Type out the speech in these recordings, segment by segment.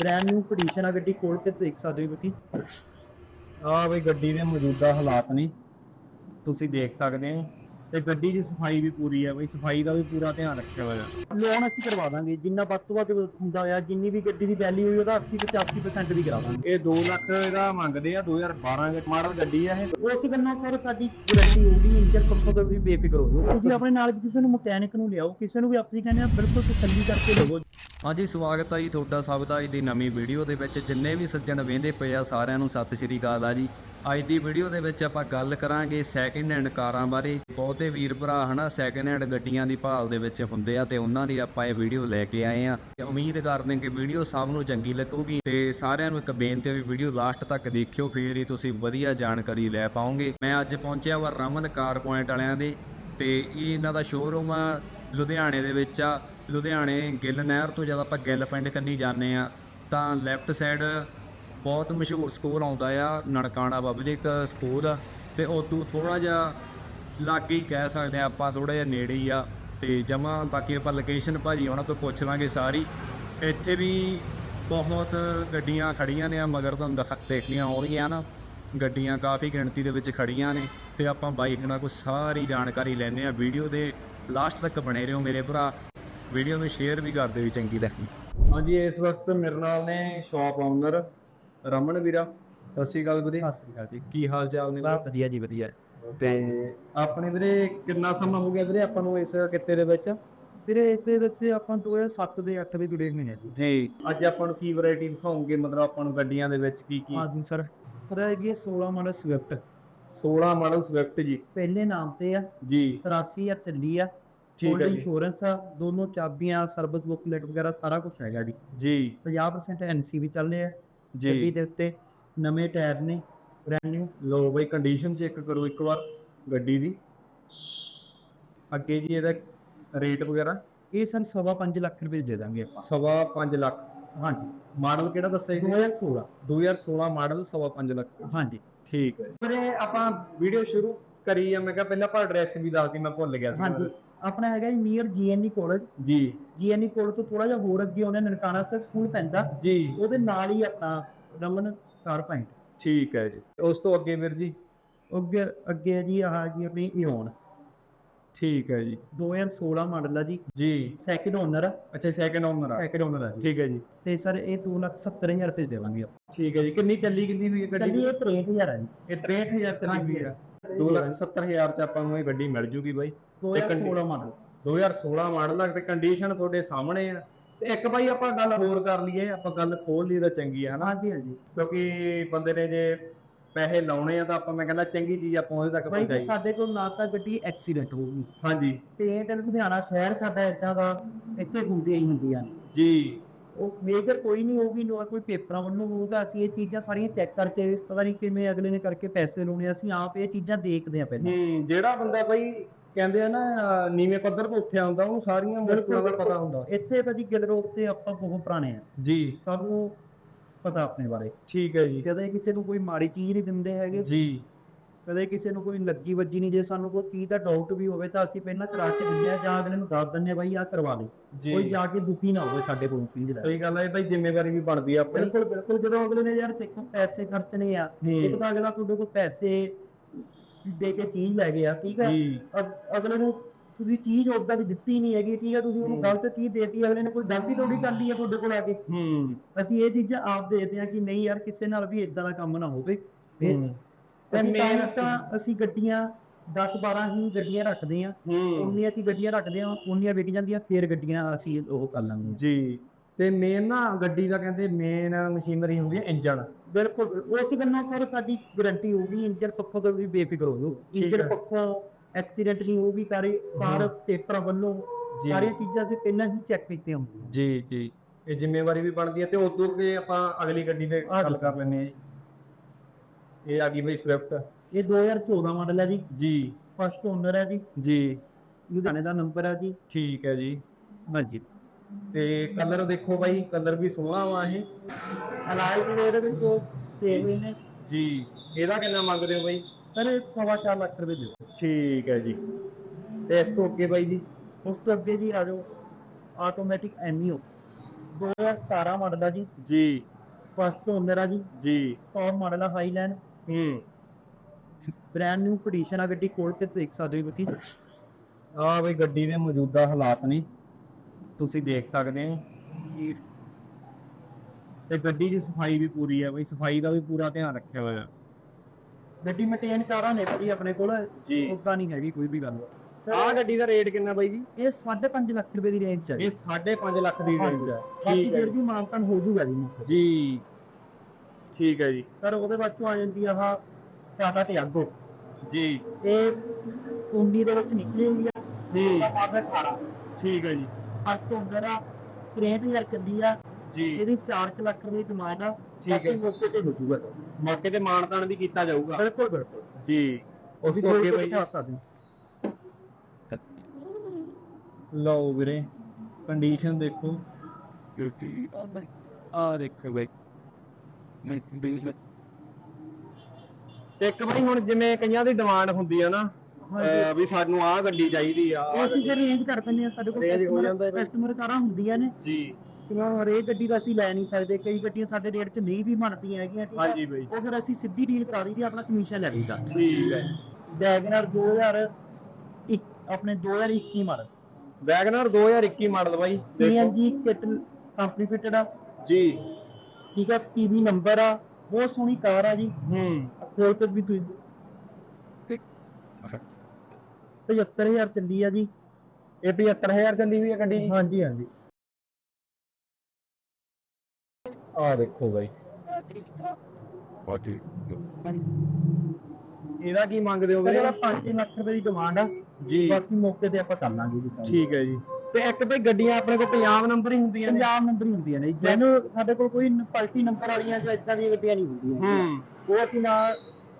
Brand new condition ਆ ਗੱਡੀ ਖੋਲ ਕੇ ਦੇਖ ਸਕਦੇ ਹੋ ਤੁਸੀਂ। ਆ ਬਈ ਗੱਡੀ ਦੇ ਮੌਜੂਦਾ ਹਾਲਾਤ ਨੇ, ਤੁਸੀਂ ਦੇਖ ਸਕਦੇ ਹੋ। ਤੇ ਗੱਡੀ ਦੀ ਸਫ਼ਾਈ ਵੀ ਪੂਰੀ ਹੈ ਬਈ, ਸਫ਼ਾਈ ਦਾ ਵੀ ਪੂਰਾ ਧਿਆਨ ਰੱਖਿਆ ਹੋਇਆ। ਲੋਨ ਅਸੀਂ ਕਰਵਾ ਦਾਂਗੇ, ਜਿੰਨਾ ਵੱਧ ਤੋਂ ਵੱਧ ਹੁੰਦਾ ਆ ਜਿੰਨੀ ਵੀ ਗੱਡੀ ਦੀ ਵੈਲਿਊ ਹੋਈ ਉਹਦਾ 80 85% ਵੀ ਕਰਾ ਦਾਂਗੇ। ਇਹ 2 ਲੱਖ ਇਹਦਾ ਮੰਗਦੇ ਆ 2012 ਦੇ ਮਾਡਲ ਗੱਡੀ ਆ ਇਹ। ਉਸ ਗੱਲਾਂ ਸਰ ਸਾਡੀ ਗਾਰੰਟੀ ਹੋਊਗੀ ਇੰਜਨ ਪੱਖੋਂ ਤੋਂ ਵੀ ਬੇਫਿਕਰ ਹੋ ਜਾਓ। ਤੁਸੀਂ ਆਪਣੇ ਨਾਲ ਕਿਸੇ ਨੂੰ ਮਕੈਨਿਕ ਨੂੰ ਲਿਆਓ, ਕਿਸੇ ਨੂੰ ਵੀ ਆਪਣੀ ਕਹਿੰਦੇ ਆ, ਬਿਲਕੁਲ ਤਸੱਲੀ ਕਰਕੇ ਲਵੋ। ਹਾਂਜੀ, ਸਵਾਗਤ ਹੈ ਜੀ ਤੁਹਾਡਾ ਸਭ ਦਾ ਅੱਜ ਦੀ ਨਵੀਂ ਵੀਡੀਓ ਦੇ ਵਿੱਚ। ਜਿੰਨੇ ਵੀ ਸੱਜਣ ਵੇਂਦੇ ਪਏ ਆ, ਸਾਰਿਆਂ ਨੂੰ ਸਤਿ ਸ਼੍ਰੀ ਅਕਾਲ ਆ ਜੀ। ਅੱਜ ਦੀ ਵੀਡੀਓ ਦੇ ਵਿੱਚ ਆਪਾਂ ਗੱਲ ਕਰਾਂਗੇ ਸੈਕਿੰਡ ਹੈਂਡ ਕਾਰਾਂ ਬਾਰੇ। ਬਹੁਤੇ ਵੀਰ ਭਰਾ ਹਨਾ ਸੈਕਿੰਡ ਹੈਂਡ ਗੱਡੀਆਂ ਦੀ ਭਾਲ ਦੇ ਵਿੱਚ ਹੁੰਦੇ ਆ ਤੇ ਉਹਨਾਂ ਦੀ ਆਪਾਂ ਇਹ ਵੀਡੀਓ ਲੈ ਕੇ ਆਏ ਆ। ਤੇ ਉਮੀਦ ਕਰਦੇ ਕਿ ਵੀਡੀਓ ਸਭ ਨੂੰ ਚੰਗੀ ਲੱਗੂਗੀ ਤੇ ਸਾਰਿਆਂ ਨੂੰ ਇੱਕ ਬੇਨਤੀ ਹੈ ਵੀ ਵੀਡੀਓ ਲਾਸਟ ਤੱਕ ਦੇਖਿਓ, ਫੇਰ ਹੀ ਤੁਸੀਂ ਵਧੀਆ ਜਾਣਕਾਰੀ ਲੈ ਪਾਓਗੇ। ਮੈਂ ਅੱਜ ਪਹੁੰਚਿਆ ਵਾ ਰਮਨ ਕਾਰ ਪੁਆਇੰਟ ਵਾਲਿਆਂ ਦੇ ਤੇ ਇਹ ਇਹਨਾਂ ਦਾ ਸ਼ੋਰੂਮ ਆ। ਲੁਧਿਆਣੇ ਦੇ ਵਿੱਚ ਆ। ਲੁਧਿਆਣੇ ਗਿੱਲ ਨਹਿਰ ਤੋਂ ਜਦ ਆਪਾਂ ਗਿੱਲ ਪਿੰਡ ਕੰਨੀ ਜਾਂਦੇ ਆ, ਤਾਂ ਲੈਫਟ ਸਾਈਡ ਬਹੁਤ ਮਸ਼ਹੂਰ ਸਕੂਲ ਆਉਂਦਾ ਆ, ਨਨਕਾਣਾ ਪਬਲਿਕ ਸਕੂਲ ਆ। ਤੇ ਉਹ ਤੋਂ ਥੋੜਾ ਜਿਹਾ ਲਾਗੇ ਹੀ ਕਹਿ ਸਕਦੇ ਆ ਆਪਾਂ ਥੋੜਾ ਜਿਹਾ ਨੇੜੇ ਹੀ ਆ। ਤੇ ਜਮਾ ਬਾਕੀ ਆਪਾਂ ਲੋਕੇਸ਼ਨ ਭਾਜੀ ਉਹਨਾਂ ਤੋਂ ਪੁੱਛ ਲਾਂਗੇ ਸਾਰੀ। ਇੱਥੇ ਵੀ ਬਹੁਤ ਗੱਡੀਆਂ ਖੜੀਆਂ ਨੇ ਆ, ਮਗਰ ਤੁਹਾਨੂੰ ਦਿਖਾ ਦੇਖਣੀਆਂ ਹੋ ਰਹੀਆਂ ਨਾ। ਗੱਡੀਆਂ ਕਾਫੀ ਗਿਣਤੀ ਦੇ ਵਿੱਚ ਖੜੀਆਂ ਨੇ। ਤੇ ਆਪਾਂ ਬਾਈਕ ਨਾਲ ਕੋਈ ਸਾਰੀ ਜਾਣਕਾਰੀ ਲੈਣੇ ਆ ਵੀਡੀਓ ਦੇ ਲਾਸਟ ਤੱਕ ਬਣੇ ਰਹੋ ਮੇਰੇ ਭਰਾ। ਵੀਡੀਓ ਨੂੰ ਸ਼ੇਅਰ ਵੀ ਕਰ ਦਿਓ ਚੰਗੀ ਲੱਗੀ ਹਾਂਜੀ ਇਸ ਵਕਤ ਮੇਰੇ ਨਾਲ ਨੇ ਸ਼ਾਪ ਓਨਰ ਰਮਨ ਵੀਰਾ। ਸਤਿ ਸ਼੍ਰੀ ਅਕਾਲ ਵੀਰੇ। ਸਤਿ ਸ੍ਰੀ ਅਕਾਲ ਜੀ। ਕੀ ਹਾਲ ਚਾਲ ਨੇ ਬਹੁਤ ਵਧੀਆ ਜੀ ਵਧੀਆ। ਤੇ ਆਪਣੇ ਵੀਰੇ ਕਿੰਨਾ ਸਮਾਂ ਹੋ ਗਿਆ ਵੀਰੇ ਆਪਾਂ ਨੂੰ ਇਸ ਕਿੱਤੇ ਦੇ ਵਿੱਚ? ਵੀਰੇ ਇੱਥੇ ਵਿੱਚ ਆਪਾਂ 2007 ਦੇ 8 ਦੇ ਜੁੜੇ ਹੋਏ ਹਾਂ ਜੀ। ਜੀ ਅੱਜ ਆਪਾਂ ਨੂੰ ਕੀ ਵੈਰਾਈਟੀ ਦਿਖਾਉਂਗੇ ਮਤਲਬ ਆਪਾਂ ਨੂੰ ਗੱਡੀਆਂ ਦੇ ਵਿੱਚ ਕੀ ਕੀ? ਹਾਂਜੀ ਸਰ। ਸਰ ਹੈਗੀ ਹੈ 16 ਮਾਡਲ ਸਵਿਫਟ 16 ਮਾਡਲ ਸਵਿਫਟ ਜੀ। ਪਹਿਲੇ ਨਾਮ ਤੇ ਆ। ਜੀ। 83 ਆ ਚੱਲੀ ਆ। ਠੀਕ ਹੈ ਜੀ। ਇੰਸ਼ੋਰੈਂਸ ਆ ਦੋਨੋਂ ਚਾਬੀਆਂ ਸਰਵਿਸ ਬੁਕਲੇਟ ਵਗੈਰਾ ਸਾਰਾ ਕੁਝ ਹੈਗਾ ਜੀ। ਜੀ। 50% ਐਨਸੀ ਵੀ ਚੱਲ ਰਿਹਾ। ਗੱਡੀ ਜੀ ਦੇ ਉੱਤੇ ਨਵੇਂ ਟਾਇਰ ਨੇ ਬ੍ਰਾਂਡ ਨਿਊ ਲੋ ਬਈ ਕੰਡੀਸ਼ਨ ਚੈੱਕ ਕਰੋ ਇੱਕ ਵਾਰ ਗੱਡੀ ਦੀ। ਅੱਗੇ ਜੀ ਇਹਦਾ ਰੇਟ ਵਗੈਰਾ? ਇਹ ਸਨ ਸਵਾ ਪੰਜ ਲੱਖ ਰੁਪਏ ਦੇ ਦਾਂਗੇ ਆਪਾਂ। ਸਵਾ 5 ਲੱਖ। ਹਾਂਜੀ। ਮਾਡਲ ਕਿਹੜਾ ਦੱਸਿਆ ਜੀ? 2016 2016 ਮਾਡਲ ਸਵਾ 5 ਲੱਖ। ਹਾਂਜੀ। ਠੀਕ ਹੈ। ਵੀਰੇ ਆਪਾਂ ਵੀਡੀਓ ਸ਼ੁਰੂ ਕਰੀ ਆ ਮੈਂ ਕਿਹਾ ਪਹਿਲਾਂ ਆਪਾਂ ਐਡਰੈਸ ਵੀ ਦੱਸ ਦੀ ਮੈਂ ਭੁੱਲ ਗਿਆ ਸੀ। ਹਾਂਜੀ। ਆਪਣਾ ਹੈਗਾ ਜੀ ਨੀਅਰ ਜੀਐਨਈ ਕਾਲਜ ਜੀ। ਜੀਐਨਈ ਕਾਲਜ ਤੋਂ ਥੋੜਾ ਜਿਹਾ ਹੋਰ ਅੱਗੇ ਉਹਨੇ ਨਨਕਾਣਾ ਸਰ ਸਕੂਲ ਪੈਂਦਾ। ਜੀ। ਉਹਦੇ ਨਾਲ ਹੀ ਆਪਣਾ ਰਮਨ ਕਾਰ ਪੈਂਟ ਠੀਕ ਹੈ ਜੀ। ਉਸ ਤੋਂ ਅੱਗੇ ਵੀਰ ਜੀ? ਅੱਗੇ ਅੱਗੇ ਜੀ ਆਹ ਜੀ ਆਪਣੀ ਇਓਨ ਠੀਕ ਹੈ ਜੀ। 2016 ਮਾਡਲ ਆ ਜੀ। ਜੀ। ਸੈਕਿੰਡ ਓਨਰ ਆ। ਅੱਛਾ ਸੈਕਿੰਡ ਓਨਰ ਆ। ਸੈਕਿੰਡ ਓਨਰ ਆ ਜੀ। ਠੀਕ ਹੈ ਜੀ। ਤੇ ਸਰ ਇਹ 270000 ਰੁਪਏ ਦੇਵਾਂਗੇ ਆਪਾਂ। ਠੀਕ ਹੈ ਜੀ। ਕਿੰਨੀ ਚੱਲੀ ਕਿੰਨੀ ਹੋਈ ਹੈ ਗੱਡੀ? ਚੱਲੀ ਇਹ 63000 ਆ ਜੀ। ਇਹ 63000 ਚੱਲੀ ਹੋਈ ਆ 270000 ਚ ਆਪਾਂ ਨੂੰ ਇਹ ਗੱਡੀ ਮਿਲ ਜੂਗੀ ਬਾਈ। 2016 ਮਾਡਲ। 2016 ਮਾਡਲ ਆ ਤੇ ਕੰਡੀਸ਼ਨ ਤੁਹਾਡੇ ਸਾਹਮਣੇ ਆ। ਤੇ ਇੱਕ ਬਾਈ ਆਪਾਂ ਗੱਲ ਹੋਰ ਕਰ ਲਈਏ ਆਪਾਂ ਗੱਲ ਖੋਲ ਲਈ ਤਾਂ ਚੰਗੀ ਆ ਹਨਾ? ਹਾਂਜੀ ਹਾਂਜੀ। ਕਿਉਂਕਿ ਬੰਦੇ ਨੇ ਜੇ ਪੈਸੇ ਲਾਉਣੇ ਆ ਤਾਂ ਆਪਾਂ ਮੈਂ ਕਹਿੰਦਾ ਚੰਗੀ ਚੀਜ਼ ਆਪਾਂ ਉਹਦੇ ਤੱਕ ਬਾਈ ਪਹੁੰਚਾਈ। ਸਾਡੇ ਕੋਲ ਨਾ ਤਾਂ ਗੱਡੀ ਐਕਸੀਡੈਂਟ ਹੋਊਗੀ ਹਾਂਜੀ। ਪੇਂਟ ਲੁਧਿਆਣਾ ਸ਼ਹਿਰ ਸਾਡਾ ਇਦਾਂ ਦਾ ਇੱਥੇ ਹੁੰਦੀਆਂ ਹੀ ਹੁੰਦੀਆਂ ਨੇ ਜੀ। ਉਹ ਮੇਜਰ ਕੋਈ ਨਹੀਂ ਹੋਊਗੀ ਨਾ ਕੋਈ ਪੇਪਰਾਂ ਵੱਲੋਂ ਹੋਊਗਾ। ਅਸੀਂ ਇਹ ਚੀਜ਼ਾਂ ਸਾਰੀਆਂ ਚੈੱਕ ਕਰਕੇ ਪਤਾ ਨਹੀਂ ਕਿਵੇਂ ਅਗਲੇ ਨੇ ਕਰਕੇ ਪੈਸੇ ਲਾਉਣੇ ਅਸੀਂ ਆਪ ਇਹ ਚੀਜ਼ਾਂ ਦੇਖਦੇ ਆ ਪਹਿਲਾਂ। ਹੂੰ ਜਿਹੜਾ ਬੰਦਾ ਬਾਈ ਕਹਿੰਦੇ ਆ ਨਾ ਅਹ ਨੀਵੇਂ ਪੱਧਰ ਤੋਂ ਉੱਠਿਆ ਹੁੰਦਾ ਉਹਨੂੰ ਸਾਰੀਆਂ ਮੁਸ਼ਕਲਾਂ ਦਾ ਪਤਾ ਹੁੰਦਾ। ਇੱਥੇ ਭਾਜੀ ਗਿੱਲ ਰੋਡ ਤੇ ਆਪਾਂ ਬਹੁਤ ਪੁਰਾਣੇ ਆ। ਜੀ। ਸਭ ਨੂੰ ਪਤਾ ਆਪਣੇ ਬਾਰੇ। ਠੀਕ ਹੈ ਜੀ। ਕਦੇ ਕਿਸੇ ਨੂੰ ਕੋਈ ਮਾੜੀ ਚੀਜ਼ ਨਹੀਂ ਦਿੰਦੇ ਹੈਗੇ। ਜੀ। ਕਦੇ ਕਿਸੇ ਨੂੰ ਕੋਈ ਲੱਗੀ ਵੱਜੀ ਨਹੀਂ। ਜੇ ਸਾਨੂੰ ਕੋਈ ਚੀਜ਼ ਦਾ ਡਾਊਟ ਵੀ ਹੋਵੇ ਤਾਂ ਅਸੀਂ ਪਹਿਲਾਂ ਕਰਾ ਕੇ ਦਿੰਦੇ ਆ ਜਾਂ ਅਗਲੇ ਨੂੰ ਦੱਸ ਦਿੰਦੇ ਆ ਬਾਈ ਆਹ ਕਰਵਾ ਦੇ। ਕੋਈ ਜੀ ਕੇ ਦੁਖੀ ਨਾ ਹੋਵੇ ਸਾਡੇ ਕੋਲ ਚੀਜ਼ ਦਾ। ਸਹੀ ਗੱਲ ਹੈ ਬਾਈ ਜ਼ਿੰਮੇਵਾਰੀ ਵੀ ਬਣਦੀ ਆ ਆਪਣੀ। ਬਿਲਕੁਲ ਬਿਲਕੁਲ। ਜਦੋਂ ਅਗਲੇ ਨੇ ਯਾਰ ਦੇਖੋ ਪੈਸੇ ਖਰਚਣੇ ਆ ਇੱਕ ਤਾਂ ਅਗਲਾ ਤੁਹਾਡੇ ਕੋਲ ਪੈਸੇ ਦੇ ਕੇ ਚੀਜ਼ ਲੈ ਗਿਆ ਠੀਕ ਹੈ? ਅਗਲੇ ਨੂੰ ਤੁਸੀਂ ਚੀਜ਼ ਉਦਾਂ ਦੀ ਦਿੱਤੀ ਨਹੀਂ ਹੈਗੀ ਠੀਕ ਹੈ ਤੁਸੀਂ ਉਹਨੂੰ। ਗਲਤ ਚੀਜ਼ ਦੇਤੀ ਅਗਲੇ ਨੇ ਕੋਈ ਗਲਤੀ ਥੋੜੀ ਕਰ ਲਈ ਹੈ ਤੁਹਾਡੇ ਕੋਲ ਆ ਕੇ। ਹੂੰ। ਅਸੀਂ ਇਹ ਚੀਜ਼ਾਂ ਆਪ ਦੇਖਦੇ ਹਾਂ ਕਿ ਨਹੀਂ ਯਾਰ ਕਿਸੇ ਨਾਲ ਵੀ ਇਦਾਂ ਦਾ ਕੰਮ ਨਾ ਹੋਵੇ। ਤੇ ਮੇਨ ਤਾਂ ਅਸੀਂ ਗੱਡੀਆਂ 10 12 ਹੀ ਗੱਡੀਆਂ ਰੱਖਦੇ ਆ। ਹੂੰ। ਉਨੀਆਂ ਕੀ ਗੱਡੀਆਂ ਰੱਖਦੇ ਆ ਉਨੀਆਂ ਵਿਕ ਜਾਂਦੀਆਂ ਫਿਰ ਗੱਡੀਆਂ ਅਸੀਂ ਉਹ ਕਰ ਲਾਂਗੇ। ਜੀ। ਤੇ ਮੇਨ ਨਾ ਗੱਡੀ ਦਾ ਕਹਿੰਦੇ ਮੇਨ ਮਸ਼ੀਨਰੀ ਹੁੰਦੀ ਹੈ ਇੰਜਨ ਬਿਲਕੁਲ ਉਸ ਗੱਲਾਂ ਸਰ ਸਾਡੀ ਗਾਰੰਟੀ ਹੋਊਗੀ ਇੰਜਨ ਪੱਖੋਂ ਤੋਂ ਵੀ ਬੇਫਿਕਰ ਹੋ ਜਾਓ। ਠੀਕ ਇੰਜਨ ਹੈ। ਪੱਖੋਂ ਐਕਸੀਡੈਂਟ ਨਹੀਂ ਹੋਊਗੀ ਕਾਰ ਕਾਰ ਪੇਪਰਾਂ ਵੱਲੋਂ ਜੀ। ਸਾਰੀਆਂ ਚੀਜ਼ਾਂ ਅਸੀਂ ਪਹਿਲਾਂ ਹੀ ਚੈੱਕ ਕੀਤੀਆਂ ਹੁੰਦੀਆਂ ਜੀ ਜੀ। ਇਹ ਜ਼ਿੰਮੇਵਾਰੀ ਵੀ ਬਣਦੀ ਹੈ ਤੇ ਉਦੋਂ ਅੱਗੇ ਆਪਾਂ ਅਗਲੀ ਗੱਡੀ ਤੇ ਆ ਗੱਲ। ਕਰ ਲੈਂਦੇ ਹਾਂ ਜੀ। ਇਹ ਆ ਗਈ ਬਈ ਸਵਿਫਟ ਇਹ 2014 ਮਾਡਲ ਹੈ ਜੀ। ਜੀ। ਫਸਟ ਓਨਰ ਹੈ ਜੀ। ਜੀ। ਲੁਧਿਆਣੇ ਦਾ ਨੰਬਰ ਹੈ ਜੀ। ਠੀਕ ਹੈ ਜੀ। ਹਾਂਜੀ। ਤੇ ਕਲਰ ਦੇਖੋ ਬਾਈ ਕਲਰ ਵੀ ਸੋਹਣਾ ਵਾ ਇਹ। ਅਲਾਈ ਦੇ ਇਹਦੇ ਵਿੱਚ ਨੇ। ਜੀ। ਇਹਦਾ ਕਿੰਨਾ ਮੰਗਦੇ ਹੋ ਬਾਈ? ਸਰ ਇਹ ਸਵਾ ਚਾਰ ਲੱਖ ਰੁਪਏ ਦਿਓ। ਠੀਕ ਹੈ ਜੀ। ਤੇ ਇਸ ਤੋਂ ਅੱਗੇ ਬਾਈ ਜੀ ਉਸ ਤੋਂ ਅੱਗੇ ਜੀ ਆ ਜਾਓ ਆਟੋਮੈਟਿਕ ਐਮੀਓ 2017 ਮਾਡਲ ਆ ਜੀ। ਜੀ। ਫਸਟ ਓਨਰ ਆ ਜੀ। ਜੀ। ਟੌਪ ਮਾਡਲ ਆ ਹਾਈਲੈਂਡ ਹੂੰ। ਬ੍ਰਾਂਡ ਨਿਊ ਕੰਡੀਸ਼ਨ ਆ ਗੱਡੀ ਖੋਲ ਕੇ ਦੇਖ ਸਕਦੇ ਹੋ ਤੁਸੀਂ। ਆ ਬਈ ਗੱਡੀ ਦੇ ਮੌਜੂਦਾ ਹਾਲਾਤ ਨੇ। ਤੁਸੀਂ ਦੇਖ ਸਕਦੇ ਹੋ। ਤੇ ਗੱਡੀ ਦੀ ਸਫ਼ਾਈ ਵੀ ਪੂਰੀ ਹੈ ਬਈ ਸਫ਼ਾਈ ਦਾ ਵੀ ਪੂਰਾ ਧਿਆਨ ਰੱਖਿਆ ਹੋਇਆ। ਗੱਡੀ ਮੇਨਟੇਨ ਕਾਰਾਂ ਨੇ ਭਾਜੀ ਆਪਣੇ ਕੋਲ। ਜੀ। ਉਦਾਂ ਨਹੀਂ ਹੈਗੀ ਕੋਈ ਵੀ ਗੱਲ। ਆ ਗੱਡੀ ਦਾ ਰੇਟ ਕਿੰਨਾ ਬਾਈ ਜੀ? ਇਹ 5.5 ਲੱਖ ਰੁਪਏ ਦੀ ਰੇਂਜ ਚ ਹੈ। ਇਹ 5.5 ਲੱਖ ਦੀ ਰੇਂਜ ਹੈ। ਬਾਕੀ ਠੀਕ ਹੈ ਫਿਰ ਵੀ ਮਾਨਤਨ ਹੋ ਜੂਗਾ ਜੀ। ਜੀ। ਠੀਕ ਹੈ ਜੀ। ਸਰ ਉਹਦੇ ਬਾਅਦ ਚੋਂ ਆ ਜਾਂਦੀ ਆਹ ਟਾਟਾ ਟਿਆਗੋ ਜੀ। ਇਹ 19 ਦੇ ਵਿੱਚ ਨਿਕਲੀ ਹੋਈ ਆ। ਜੀ। ਮਾਡਲ 18 ਠੀਕ ਹੈ ਜੀ। ਅੱਜ ਤੋਂ ਆ 63000 ਚੱਲੀ ਆ। ਜੀ। ਇਹਦੀ 4 ਲੱਖ ਰੁਪਏ ਦੀ ਡਿਮਾਂਡ ਆ ਠੀਕ ਹੈ। ਮੌਕੇ ਤੇ ਹੋ ਜੂਗਾ। ਮੌਕੇ ਤੇ ਮਾਨਤਾਨ ਵੀ ਕੀਤਾ ਜਾਊਗਾ। ਬਿਲਕੁਲ ਬਿਲਕੁਲ। ਜੀ। ਉਸ ਤੋਂ ਅੱਗੇ ਬਾਈ ਆ ਸਕਦੇ। ਲਓ ਵੀਰੇ ਕੰਡੀਸ਼ਨ ਦੇਖੋ। ਆ ਦੇਖੋ ਬਾਈ। ਤੇ ਇੱਕ ਵਾਰੀ ਹੁਣ ਜਿਵੇਂ ਕਈਆਂ ਦੀ ਡਿਮਾਂਡ ਹੁੰਦੀ ਆ ਨਾ ਵੀ ਸਾਨੂੰ ਆਹ ਗੱਡੀ ਚਾਹੀਦੀ ਆ ਅਸੀਂ ਜੇ ਰੇਂਜ ਕਰ ਦਿੰਦੇ ਆ ਸਾਡੇ ਕੋਲ ਹੋ ਜਾਂਦਾ। ਕਸਟਮਰ ਕਾਰਾਂ ਹੁੰਦੀਆਂ ਨੇ। ਜੀ। ਕਿਉਂ ਹਰੇਕ ਗੱਡੀ ਦਾ ਅਸੀਂ ਲੈ ਨਹੀਂ ਸਕਦੇ ਕਈ ਗੱਡੀਆਂ ਸਾਡੇ ਰੇਟ 'ਚ ਨਹੀਂ ਵੀ ਬਣਦੀਆਂ ਹੈਗੀਆਂ ਠੀਕ ਹਾਂਜੀ ਬਾਈ। ਉਹ ਫਿਰ ਅਸੀਂ ਸਿੱਧੀ ਡੀਲ ਕਰਾ ਦਈਦੀ ਆਪਣਾ ਕਮਿਸ਼ਨ ਲੈ ਲਈਦਾ। ਠੀਕ ਹੈ। ਵੈਗਨਰ 2000 ਇੱਕ ਆਪਣੇ 2021 ਮਾਡਲ। ਵੈਗਨਰ 2021 ਮਾਡਲ ਬਾਈ ਦੇਖੋ। ਸੀਐਨਜੀ ਕਿਟ ਕੰਪਨੀ ਫਿਟਡ ਆ। ਜੀ। ਠੀਕ ਆ ਪੀਵੀ ਨੰਬਰ ਆ ਬਹੁਤ ਸੋਹਣੀ ਕਾਰ ਆ ਜੀ। ਹੂੰ। ਖੋਲ ਕੇ ਵੀ ਤੁਸੀਂ 75000 ਚੱਲੀ ਆ ਜੀ। ਇਹ 75000 ਚੱਲੀ ਹੋਈ ਹੈ ਗੱਡੀ ਹਾਂਜੀ ਹਾਂਜੀ। ਆ ਦੇਖੋ ਬਾਈ। ਇਹਦਾ ਕੀ ਮੰਗਦੇ ਹੋ ਵੀਰੇ ਇਹਦਾ 5 ਲੱਖ ਰੁਪਏ ਦੀ ਡਿਮਾਂਡ ਆ। ਜੀ। ਬਾਕੀ ਮੌਕੇ ਤੇ ਆਪਾਂ ਕਰ ਲਾਂਗੇ ਜੀ। ਠੀਕ ਹੈ ਜੀ। ਤੇ ਇੱਕ ਬਈ ਗੱਡੀਆਂ ਆਪਣੇ ਕੋਲ ਪੰਜਾਬ ਨੰਬਰ ਹੀ ਹੁੰਦੀਆਂ ਨੇ। ਪੰਜਾਬ ਨੰਬਰ ਹੀ ਹੁੰਦੀਆਂ ਨੇ ਜਿਹਨੂੰ ਸਾਡੇ ਕੋਲ ਕੋਈ ਪਲਟੀ ਨੰਬਰ ਵਾਲੀਆਂ ਜਾਂ ਇਦਾਂ ਦੀਆਂ ਗੱਡੀਆਂ ਨਹੀਂ ਹੁੰਦੀਆਂ। ਹੂੰ। ਉਹ ਅਸੀਂ ਨਾ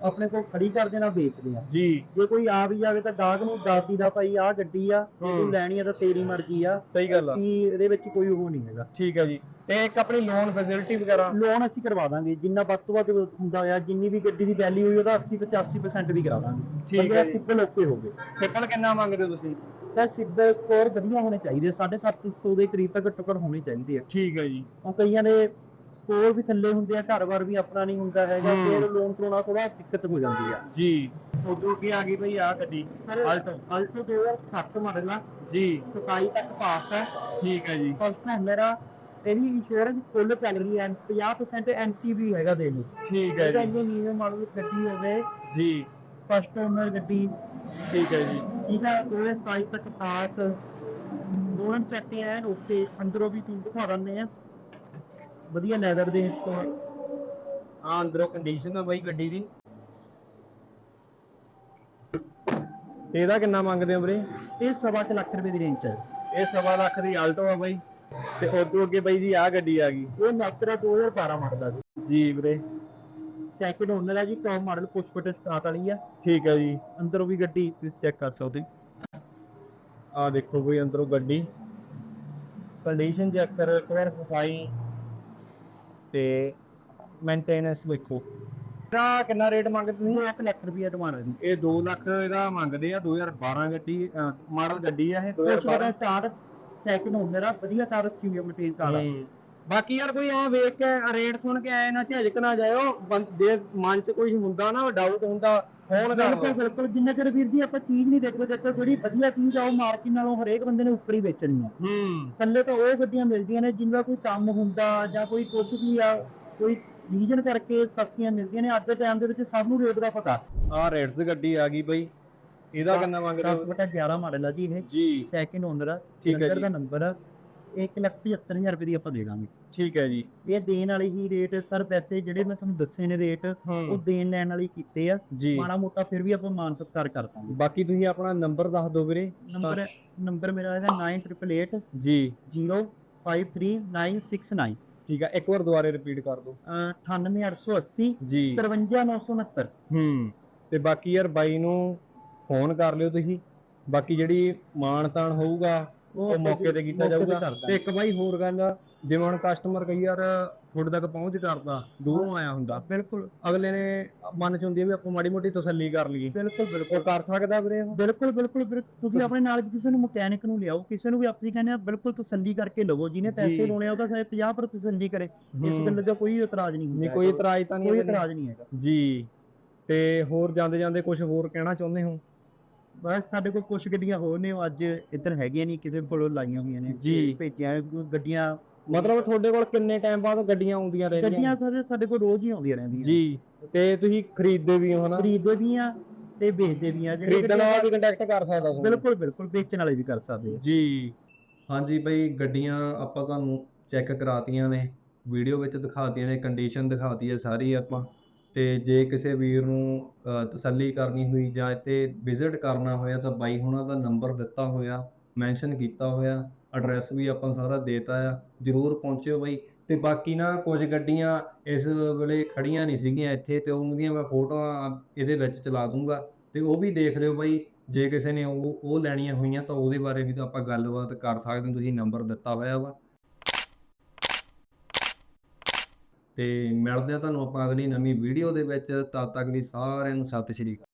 ਆਪਣੇ ਕੋਲ ਖੜੀ ਕਰਦੇ ਨਾ ਵੇਚਦੇ ਆ। ਜੀ। ਜੇ ਕੋਈ ਆ ਵੀ ਜਾਵੇ ਤਾਂ ਗਾਹਕ ਨੂੰ ਦੱਸਦੀ ਦਾ ਭਾਈ ਆਹ ਗੱਡੀ ਆ ਜੇ ਹੂੰ। ਤੂੰ ਲੈਣੀ ਆ ਤਾਂ ਤੇਰੀ ਮਰਜ਼ੀ ਆ। ਸਹੀ ਗੱਲ ਆ। ਕਿ ਇਹਦੇ ਵਿੱਚ ਕੋਈ ਉਹ ਨਹੀਂ ਹੈਗਾ। ਠੀਕ ਹੈ ਜੀ। ਤੇ ਇੱਕ ਆਪਣੀ ਲੋਨ ਫੈਸਿਲਿਟੀ ਵਗੈਰਾ? ਲੋਨ ਅਸੀਂ ਕਰਵਾ ਦਾਂਗੇ। ਜਿੰਨਾ ਵੱਧ ਤੋਂ ਵੱਧ ਹੁੰਦਾ ਆ ਜਿੰਨੀ ਵੀ ਗੱਡੀ ਦੀ ਵੈਲਿਊ ਹੋਈ ਉਹਦਾ 80 85% ਦੀ ਕਰਾ ਦਾਂਗੇ। ਠੀਕ ਹੈ। ਸਿੰਪਲ ਓਕੇ ਹੋ ਗਏ ਸਿੱਪਲ ਕਿੰਨਾ ਮੰਗਦੇ ਹੋ ਤੁਸੀਂ? ਤਾਂ ਸਿੱਧਾ ਸਕੋਰ ਵਧੀਆ ਹੋਣੇ ਚਾਹੀਦੇ 750 ਦੇ ਕਰੀਬ ਤੱਕ ਘੱਟ ਹੋਣੇ ਚਾਹੀਦੇ ਆ। ਠੀਕ ਹੈ ਜੀ। ਉਹ ਕਈਆਂ ਦੇ ਸਕੋਰ ਵੀ ਥੱਲੇ ਹੁੰਦੇ ਆ ਘਰ-ਬਾਰ ਵੀ ਆਪਣਾ ਨਹੀਂ ਹੁੰਦਾ ਹੈਗਾ ਹੂੰ। ਫਿਰ ਲੋਨ ਕਰਾਉਣਾ ਥੋੜਾ ਦਿੱਕਤ ਹੋ ਜਾਂਦੀ ਆ। ਜੀ। ਉਦੋਂ ਕੀ ਆ ਗਈ ਬਈ ਆ ਗੱਡੀ। ਆਲਟੋ ਆਲਟੋ 2007 ਮਾਡਲ ਆ। ਜੀ। 27 ਤੱਕ ਪਾਸ ਹੈ ਠੀਕ ਹੈ ਜੀ। ਫਸਟ ਹੈਂਡਰ ਆ ਇਹਦੀ ਇੰਸ਼ੋਰੈਂਸ ਫੁੱਲ ਚੱਲ ਰਹੀ ਹੈ 50% ਐਨਸੀਬੀ ਹੈਗਾ ਦੇ ਨੂੰ ਠੀਕ ਹੈ ਇਹਦਾ ਜੀ। ਇੰਨੇ ਨੀਵੇਂ ਮਾਡਲ ਗੱਡੀ ਹੋਵੇ ਜੀ। ਫਸਟ ਓਨਰ ਗੱਡੀ। ਠੀਕ ਹੈ ਜੀ। ਹੈ 2027 ਤੱਕ ਪਾਸ ਦੋਨਾਂ ਚੱਕੇ ਐਨ ਓਕੇ ਅੰਦਰੋਂ ਵੀ ਤੁਹਾਨੂੰ ਦਿਖਾ ਦਿੰਦੇ ਆ। ਵਧੀਆ ਲੈਦਰ ਦੇ ਤੋਂ। ਆ ਅੰਦਰੋਂ ਕੰਡੀਸ਼ਨ ਆ ਬਈ ਗੱਡੀ ਦੀ। ਇਹਦਾ ਕਿੰਨਾ ਮੰਗਦੇ ਹੋ ਵੀਰੇ? ਇਹ ਸਵਾ ਕੁ ਲੱਖ ਰੁਪਏ ਦੀ ਰੇਂਜ ਚ ਹੈ ਇਹ ਸਵਾ ਲੱਖ ਦੀ ਆਲਟੋ ਆ ਬਾਈ। ਤੇ ਉਦੋਂ ਅੱਗੇ ਬਾਈ ਜੀ ਆ ਗੱਡੀ ਆ ਗਈ। ਇਹ ਮੈਕਰਾ 2012 ਮਾਡਲ ਦਾ ਜੀ। ਵੀਰੇ। ਸੈਕਿੰਡ ਓਨਰ ਹੈ ਜੀ top model push button start ਵਾਲੀ ਆ। ਠੀਕ ਹੈ ਜੀ। ਅੰਦਰੋਂ ਵੀ ਗੱਡੀ ਤੁਸੀਂ ਚੈੱਕ ਕਰ ਸਕਦੇ। ਹੋ। ਆ ਦੇਖੋ ਕੋਈ ਅੰਦਰੋਂ ਗੱਡੀ। ਕੰਡੀਸ਼ਨ ਚੈੱਕ ਕਰ ਕੋਰ ਸਫ਼ਾਈ। ਤੇ ਮੇਨਟੇਨੈਂਸ ਦੇਖੋ ਇਹਦਾ ਕਿੰਨਾ ਰੇਟ ਮੰਗਦੇ ਇਹ 1 ਲੱਖ ਰੁਪਏ ਡਿਮਾਂਡ ਜੀ। ਇਹ 2 ਲੱਖ ਇਹਦਾ ਮੰਗਦੇ ਆ 2012 ਗੱਡੀ ਮਾਡਲ ਗੱਡੀ ਆ ਇਹ। ਬਟਨ ਸਟਾਰਟ ਸੈਕਿੰਡ ਓਨਰ ਆ ਵਧੀਆ ਕਾਰ ਰੱਖੀ ਹੋਈ ਕਾਰ ਆ। ਹੂੰ। ਬਾਕੀ ਯਾਰ ਕੋਈ ਐ ਵੇਖ ਕੇ ਰੇਟ ਸੁਣ ਕੇ ਆਏ ਨਾ ਝਿਜਕ ਨਾ ਜਾਇਓ ਬੰ- ਜੇ ਮਨ 'ਚ ਕੋਈ ਹੁੰਦਾ ਨਾ ਡਾਊਟ ਹੁੰਦਾ ਫੋਨ ਕਰ ਬਿਲਕੁਲ ਲਓ। ਬਿਲਕੁਲ। ਜਿੰਨਾ ਚਿਰ ਵੀਰ ਜੀ ਆਪਾਂ ਚੀਜ਼ ਨਹੀਂ ਦੇਖਦੇ ਦੇਖੋ ਜਿਹੜੀ ਵਧੀਆ ਚੀਜ਼ ਆ ਉਹ ਮਾਰਕੀਟ ਨਾਲੋਂ ਹਰੇਕ ਬੰਦੇ ਨੇ ਉੱਪਰ ਹੀ ਵੇਚਣੀ ਆ। ਹੂੰ। ਥੱਲੇ ਤਾਂ ਉਹ ਗੱਡੀਆਂ ਮਿਲਦੀਆਂ ਨੇ ਜਿਨ੍ਹਾਂ ਕੋਈ ਕੰਮ ਹੁੰਦਾ ਜਾਂ ਕੋਈ ਕੁਝ ਵੀ ਆ ਕੋਈ ਰੀਜਨ ਕਰਕੇ ਸਸਤੀਆਂ ਮਿਲਦੀਆਂ ਨੇ ਅੱਜ ਦੇ ਟਾਈਮ ਦੇ ਵਿੱਚ ਸਭ ਨੂੰ ਰੇਟ ਦਾ ਪਤਾ। ਆ ਰੇਟਸ ਗੱਡੀ ਆ ਗਈ ਬਈ। ਇਹਦਾ ਕਿੰਨਾ ਮੰਗਦੇ 10 ਹੋ? ਬਟਾ 11 ਮਾਡਲ ਆ ਜੀ ਇਹ। ਜੀ। ਸੈਕਿੰਡ ਓਨਰ ਆ ਠੀਕ ਹੈ ਜਲੰਧਰ ਜੀ। ਦਾ ਨੰਬਰ ਆ। 175000 ਰੁਪਏ ਦੀ ਆਪਾਂ ਦੇ ਦਾਂਗੇ। ਠੀਕ ਹੈ ਜੀ। ਇਹ ਦੇਣ ਵਾਲੇ ਹੀ ਰੇਟ ਸਰ ਪੈਸੇ ਜਿਹੜੇ ਮੈਂ ਤੁਹਾਨੂੰ ਦੱਸੇ ਨੇ ਰੇਟ ਉਹ ਦੇਣ ਲੈਣ ਵਾਲੀ ਕੀਤੇ ਆ। ਜੀ। ਮਾੜਾ ਮੋਟਾ ਫਿਰ ਵੀ ਆਪਾਂ ਮਾਨ ਸਤਿਕਾਰ ਕਰ ਦਾਂਗੇ। ਬਾਕੀ ਤੁਸੀਂ ਆਪਣਾ ਨੰਬਰ ਦੱਸ ਦਿਓ ਵੀਰੇ। ਨੰਬਰ ਨੰਬਰ ਮੇਰਾ ਹੈਗਾ 9888 ਜੀ। 053969 ਠੀਕ ਆ ਇੱਕ ਵਾਰ ਦੁਬਾਰੇ ਰਿਪੀਟ ਕਰ ਦਿਓ। 98880 ਜੀ। 53969 ਹੂੰ। ਤੇ ਬਾਕੀ ਯਾਰ ਬਾਈ ਨੂੰ ਫੋਨ ਕਰ ਲਿਓ ਤੁਸੀਂ। ਬਾਕੀ ਜਿਹੜੀ ਮਾਣ ਤਾਣ ਹੋਊਗਾ ਉਹ ਮੌਕੇ ਤੇ ਕੀਤਾ ਜਾਊਗਾ। ਤੇ ਇੱਕ ਬਾਈ ਹੋਰ ਗੱਲ ਜਿਵੇਂ ਹੁਣ ਕਸਟਮਰ ਕਈ ਯਾਰ ਤੁਹਾਡੇ ਤੱਕ ਪਹੁੰਚ ਕਰਦਾ ਦੂਰੋਂ ਆਇਆ ਹੁੰਦਾ ਬਿਲਕੁਲ ਅਗਲੇ ਨੇ ਮਨ ਚ ਹੁੰਦੀ ਹੈ ਵੀ ਆਪਾਂ ਮਾੜੀ ਮੋਟੀ ਤਸੱਲੀ ਕਰ ਲਈਏ ਬਿਲਕੁਲ ਬਿਲਕੁਲ ਕਰ ਸਕਦਾ ਵੀਰੇ ਉਹ? ਬਿਲਕੁਲ ਬਿਲਕੁਲ। ਤੁਸੀਂ ਆਪਣੇ ਨਾਲ ਕਿਸੇ ਨੂੰ ਮਕੈਨਿਕ ਨੂੰ ਲਿਆਓ ਕਿਸੇ ਨੂੰ ਵੀ ਆਪਣੀ ਕਹਿੰਦੇ ਆ ਬਿਲਕੁਲ ਤਸੱਲੀ ਕਰਕੇ ਲਵੋ ਜਿਹਨੇ ਪੈਸੇ। ਲਾਉਣੇ ਆ ਉਹਦਾ ਚਾਹੇ 50 ਤਸੱਲੀ ਕਰੇ ਇਸ। ਗੱਲ ਦਾ ਕੋਈ ਇਤਰਾਜ਼ ਨਹੀਂ ਨਹੀਂ ਕੋਈ ਇਤਰਾਜ਼ ਤਾਂ ਨਹੀਂ ਕੋਈ? ਇਤਰਾਜ਼ ਨਹੀਂ ਹੈਗਾ ਜੀ ਤੇ ਹੋਰ ਜਾਂਦੇ ਜਾਂਦੇ ਕੁਝ ਹੋਰ ਕਹਿਣਾ ਚਾਹੁੰਦੇ ਹੋ ਬਸ ਸਾਡੇ ਕੋਲ ਕੁਝ ਗੱਡੀਆਂ ਹੋਰ ਨੇ ਉਹ ਅੱਜ ਇੱਧਰ ਹੈਗੀਆਂ ਨਹੀਂ ਕਿਸੇ ਕੋਲੋਂ ਲਾਈਆਂ ਹੋਈਆਂ ਨੇ ਜੀ। ਭੇਜੀਆਂ ਗੱਡੀਆਂ ਮਤਲਬ ਤੁਹਾਡੇ ਕੋਲ ਕਿੰਨੇ ਟਾਈਮ ਬਾਅਦ ਗੱਡੀਆਂ ਆਉਂਦੀਆਂ ਰਹਿੰਦੀਆਂ? ਗੱਡੀਆਂ ਸਾਰੇ ਸਾਡੇ ਕੋਲ ਰੋਜ਼ ਹੀ ਆਉਂਦੀਆਂ ਰਹਿੰਦੀਆਂ ਜੀ। ਤੇ ਤੁਸੀਂ ਖਰੀਦਦੇ ਵੀ ਹੋ ਨਾ ਖਰੀਦਦੇ ਵੀ ਆ ਤੇ ਵੇਚਦੇ ਵੀ ਆ ਜਿਹੜੇ ਖਰੀਦਣ ਵਾਲਾ ਵੀ ਕੰਟੈਕਟ ਕਰ ਸਕਦਾ ਤੁਹਾਨੂੰ? ਬਿਲਕੁਲ ਬਿਲਕੁਲ ਵੇਚਣ ਵਾਲੇ ਵੀ ਕਰ ਸਕਦੇ ਆ। ਜੀ। ਹਾਂਜੀ ਬਈ ਗੱਡੀਆਂ ਆਪਾਂ ਤੁਹਾਨੂੰ ਚੈੱਕ ਕਰਾਤੀਆਂ ਨੇ ਵੀਡੀਓ ਵਿੱਚ ਦਿਖਾਤੀਆਂ ਨੇ ਕੰਡੀਸ਼ਨ ਦਿਖਾਤੀ ਹੈ ਸਾਰੀ ਆਪਾਂ। ਤੇ ਜੇ ਕਿਸੇ ਵੀਰ ਨੂੰ ਤਸੱਲੀ ਕਰਨੀ ਹੋਈ ਜਾਂ ਇੱਥੇ ਵਿਜ਼ਿਟ ਕਰਨਾ ਹੋਇਆ ਤਾਂ ਬਾਈ ਹੁਣਾਂ ਦਾ ਨੰਬਰ ਦਿੱਤਾ ਹੋਇਆ ਮੈਂਸ਼ਨ ਕੀਤਾ ਹੋਇਆ ਐਡਰੈਸ ਵੀ ਆਪਾਂ ਸਾਰਾ ਦੇਤਾ ਆ, ਜਰੂਰ ਪਹੁੰਚਿਓ ਬਾਈ। ਤੇ ਬਾਕੀ ਨਾ ਕੁਝ ਗੱਡੀਆਂ ਇਸ ਵੇਲੇ ਖੜੀਆਂ ਨਹੀਂ ਸੀਗੀਆਂ ਇੱਥੇ ਤੇ ਦੀਆਂ ਮੈਂ ਫੋਟੋਆਂ ਇਹਦੇ ਵਿੱਚ ਚਲਾ ਦੂੰਗਾ। ਤੇ ਉਹ ਵੀ ਦੇਖ ਲਿਓ ਬਾਈ, ਜੇ ਕਿਸੇ ਨੇ ਉਹ ਉਹ ਲੈਣੀਆਂ ਹੋਈਆਂ ਤਾਂ ਉਹਦੇ ਬਾਰੇ ਵੀ ਤਾਂ ਆਪਾਂ ਗੱਲਬਾਤ ਕਰ ਸਕਦੇ ਹਾਂ, ਤੁਸੀਂ ਨੰਬਰ ਦਿੱਤਾ ਹੋਇਆ ਵਾ। ਤੇ ਮਿਲਦੇ ਆ ਤੁਹਾਨੂੰ ਆਪਾਂ ਅਗਲੀ ਨਵੀਂ ਵੀਡੀਓ ਦੇ ਵਿੱਚ। ਤਦ ਤੱਕ ਲਈ ਸਾਰਿਆਂ ਨੂੰ ਸਤਿ ਸ਼੍ਰੀ ਅਕਾਲ।